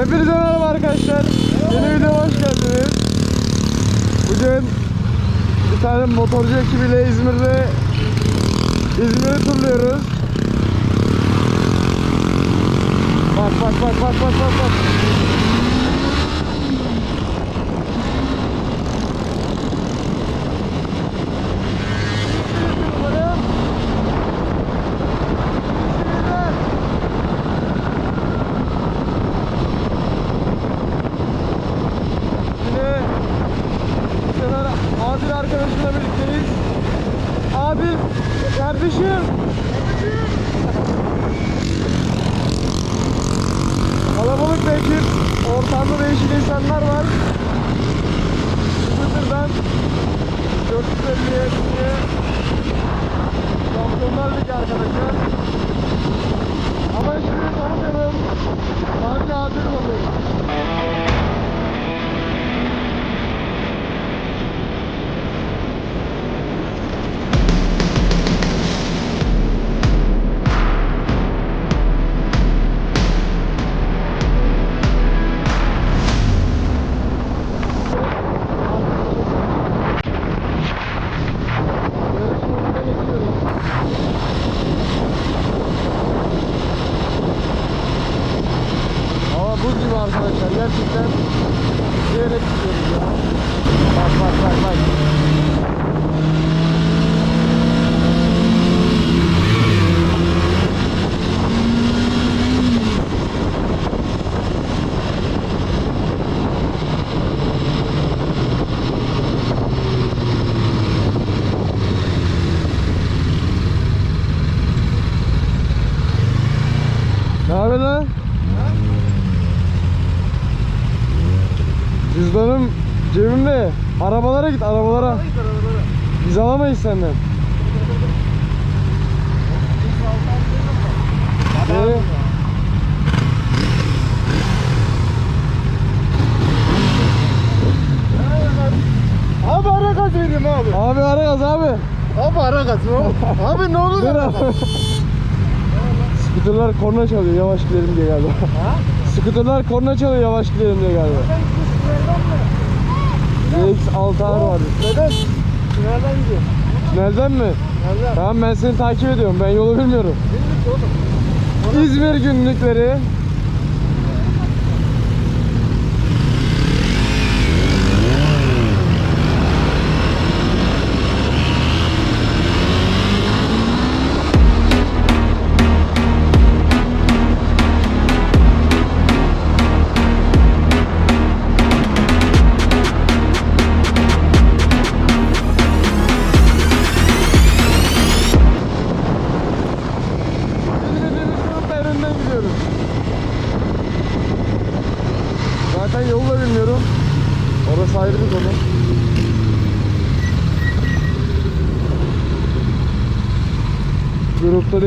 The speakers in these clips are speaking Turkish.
Hepinize merhaba arkadaşlar. Yeni videoma hoş geldiniz. Bugün bir tane motorcu ekibiyle İzmir'de İzmir'i turluyoruz. Bak bak bak bak bak bak bak. Biz alamayız senden. Ee, Abi ara gaz vereyim abi. abi ara gaz abi. Abi ara gaz. abi ne olur Dur abi. Skuterlar korna çalıyor yavaş gidelim diye galiba. Ha? Skuterlar korna çalıyor yavaş gidelim diye galiba. ZX6R var. Neden? Nereden gidiyor? Tünelden mi? Nereden? Tamam ben seni takip ediyorum. Ben yolu bilmiyorum. Bildik oğlum. İzmir günlükleri.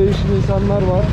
Değişik insanlar var.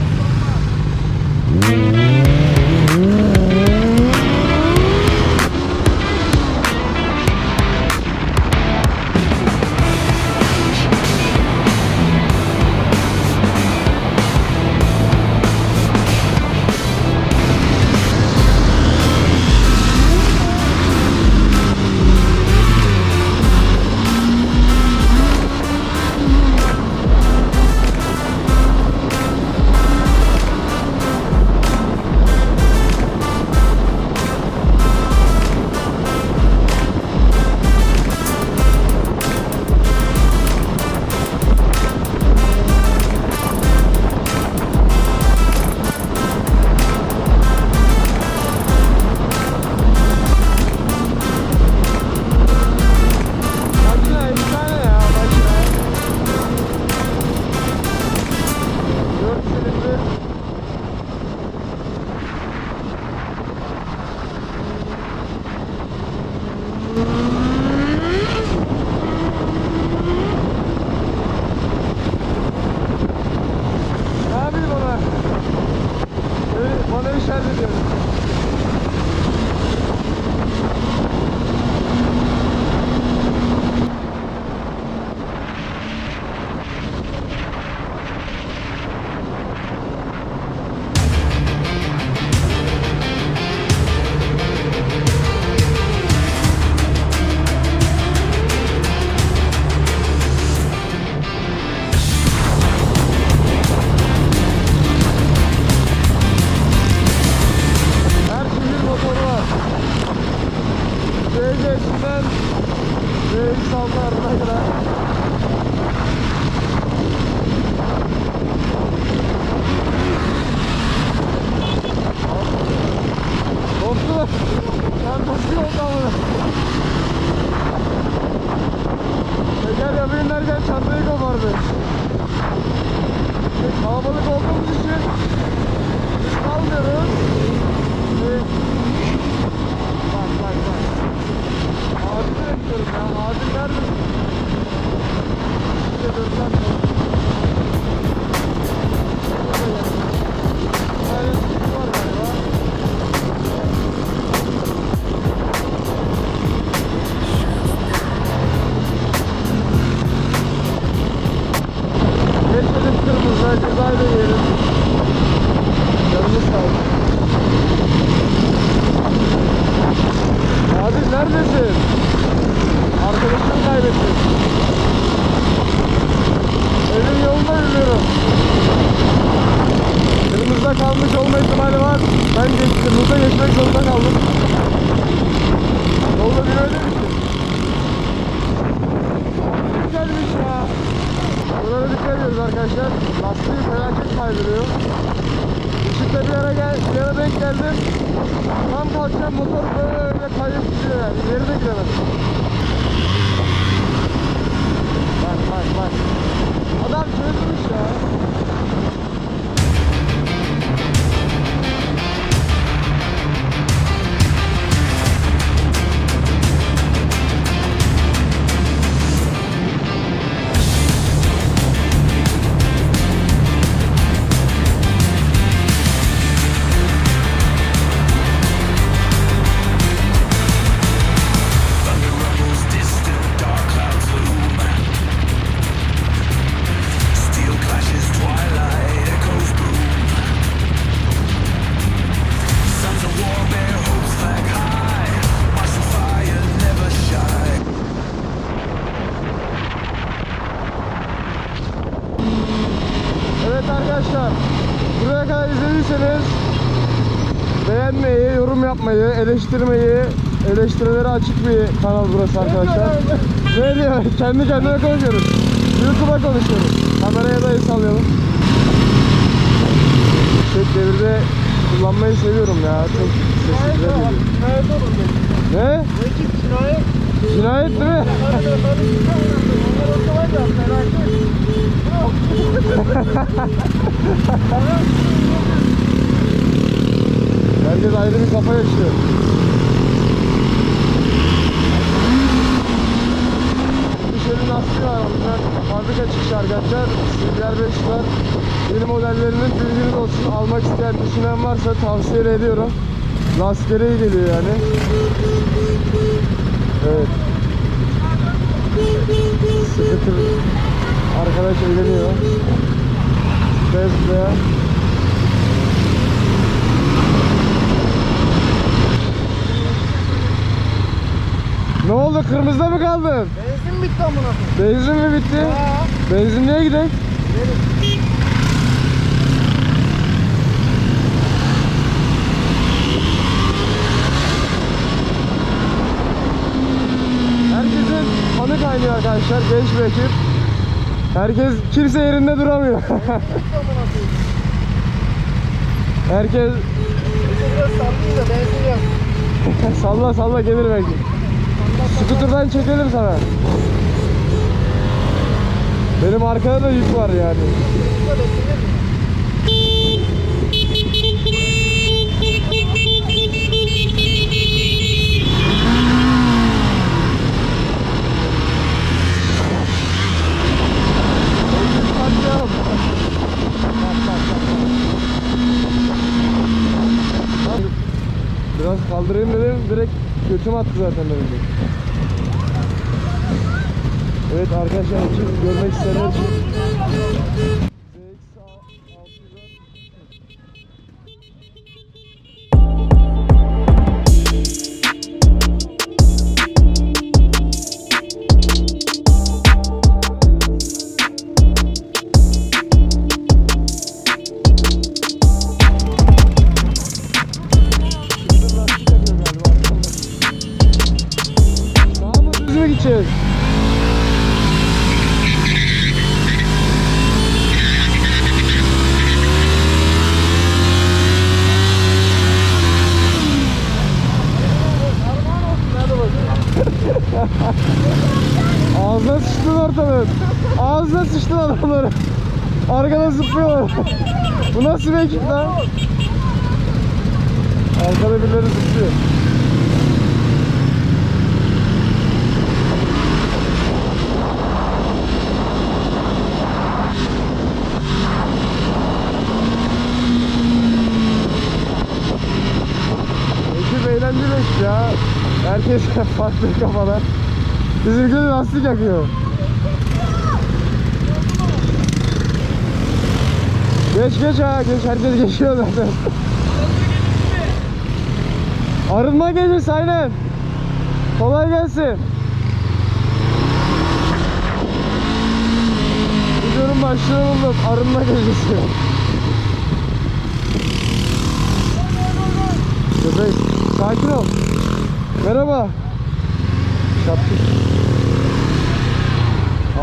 geçerken çantayı kopardı. E, kalabalık olduğumuz için kalmıyoruz. Ve... Bak bak bak. Adil bekliyorum ya. Adil nerede? Bir de dönsem kırmızıda geçmek zorunda kaldım. Yolda bir öyle misin? Güzelmiş ya. Buralara dikkat ediyoruz arkadaşlar. Lastiği felaket kaydırıyor. Işıkta bir ara gel, bir ara denk geldim. Tam kalkacağım motor böyle kayıp gidiyor yani. İleri de gidemedim. Bak bak bak. Adam çözmüş ya. Yapmayı, eleştirmeyi, eleştirilere açık bir kanal burası arkadaşlar. Ne diyor? Kendi kendine konuşuyoruz. YouTube'a konuşuyoruz. Kameraya da el sallayalım. Yüksek devirde kullanmayı seviyorum ya. Çok sesli güzel geliyor. Ne? Cinayet. Cinayet değil mi? Felaket. Herkes ayrı bir kafa yaşıyor. Michelin var bunlar. Fabrika çıkışı arkadaşlar. 5 var. Yeni modellerinin bilginiz olsun. Almak isteyen, düşünen varsa tavsiye ediyorum. Lastikleri iyi geliyor yani. Evet. Scooter arkadaş eğleniyor. Tesla. Ne oldu? Kırmızıda mı kaldın? Benzin bitti amına koyayım. Benzin mi bitti? Ya. Benzinliğe gidelim. Herkesin kanı kaynıyor arkadaşlar. Genç bir ekip. Herkes kimse yerinde duramıyor. Herkes salla salla gelir belki. Skuterdan çekelim sana. Benim arkada da yük var yani. Burada beklenir mi? Patlayalım. Bak, bak, bak, bak. Biraz kaldırayım dedim direkt götüm attı zaten benim de. Evet arkadaşlar için görmek isteyenler için Sıçtın adamları. Arkada zıplıyorlar. Bu nasıl bir ekip lan? Arkada birileri zıplıyor. Ekip eğlenceli ya. Herkes farklı kafada. Bizimki de lastik yakıyor. Geç geç ha geç herkes geçiyor zaten. Arınma gecesi aynen. Kolay gelsin. Videonun başlığını buldum. Arınma gecesi. Köpek sakin ol. Merhaba. Şapkı.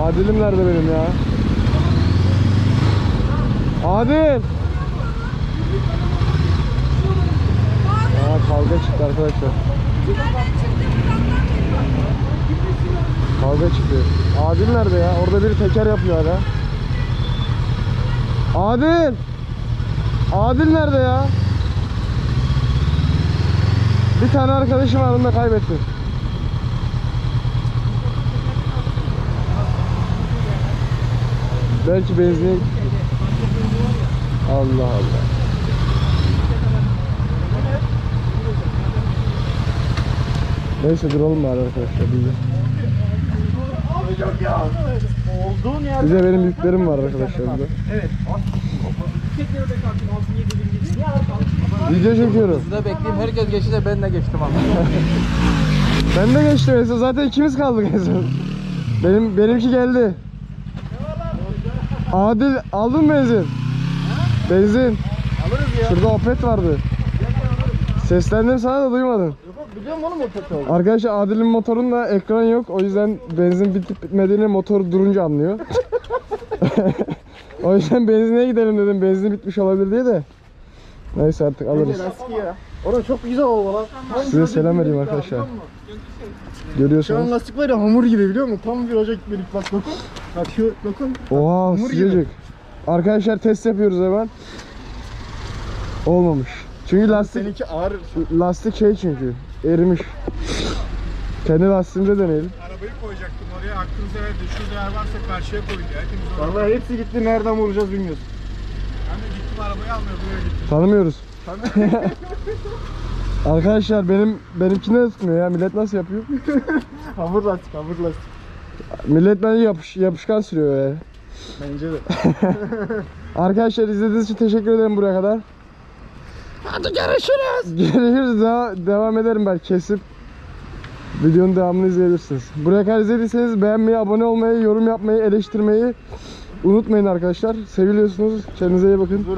Adil'im nerede benim ya? Adil. Aa kavga çıktı arkadaşlar. Kavga çıktı. Adil nerede ya? Orada biri teker yapıyor hala. Adil. Adil nerede ya? Bir tane arkadaşım var onu da kaybettim. Belki benzin Allah Allah. Neyse duralım bari arkadaşlar biz de. Olduğun yerde. Bir de benim yüklerim var arkadaşlar burada. Evet. Tekrar da kalktım 6 7 bin gidin. Niye arkalık? Video çekiyorum. Size bekleyeyim. Herkes geçti de ben de geçtim ama. Ben de geçtim son. Zaten ikimiz kaldık son. Benim benimki geldi. Adil aldın mı benzin? Benzin. Alırız ya. Şurada Opet vardı. Seslendim sana da duymadın. Yok biliyorum oğlum o kötü oldu. Arkadaşlar Adil'in motorunda ekran yok. O yüzden benzin bitip bitmediğini motor durunca anlıyor. o yüzden benzinliğe gidelim dedim. Benzin bitmiş olabilir diye de. Neyse artık alırız. Orada çok güzel oldu lan. Tam Size selam vereyim arkadaşlar. musun? Şu an Görüyorsunuz. lastik var ya hamur gibi biliyor musun? Tam bir ocak birlik bak dokun. Bak şu dokun. Oha Hamur gibi. Arkadaşlar test yapıyoruz hemen. Olmamış. Çünkü lastik Seninki ağır. lastik şey çünkü erimiş. Kendi lastiğimize deneyelim. Arabayı koyacaktım oraya. Aklınıza verdi. Şurada yer varsa karşıya koyun ya. Hepimiz oraya. Vallahi hepsi gitti nereden vuracağız bilmiyoruz. Ben de gittim arabayı almaya buraya gittim. Tanımıyoruz. Arkadaşlar benim benimkine de tutmuyor ya. Millet nasıl yapıyor? Hamur lastik hamur lastik. Millet bence yapış, yapışkan sürüyor ya. Bence de. Arkadaşlar izlediğiniz için teşekkür ederim buraya kadar. Hadi görüşürüz. Görüşürüz. Daha devam ederim belki kesip. Videonun devamını izleyebilirsiniz. Buraya kadar izlediyseniz beğenmeyi, abone olmayı, yorum yapmayı, eleştirmeyi unutmayın arkadaşlar. Seviliyorsunuz. Kendinize iyi bakın. Buradan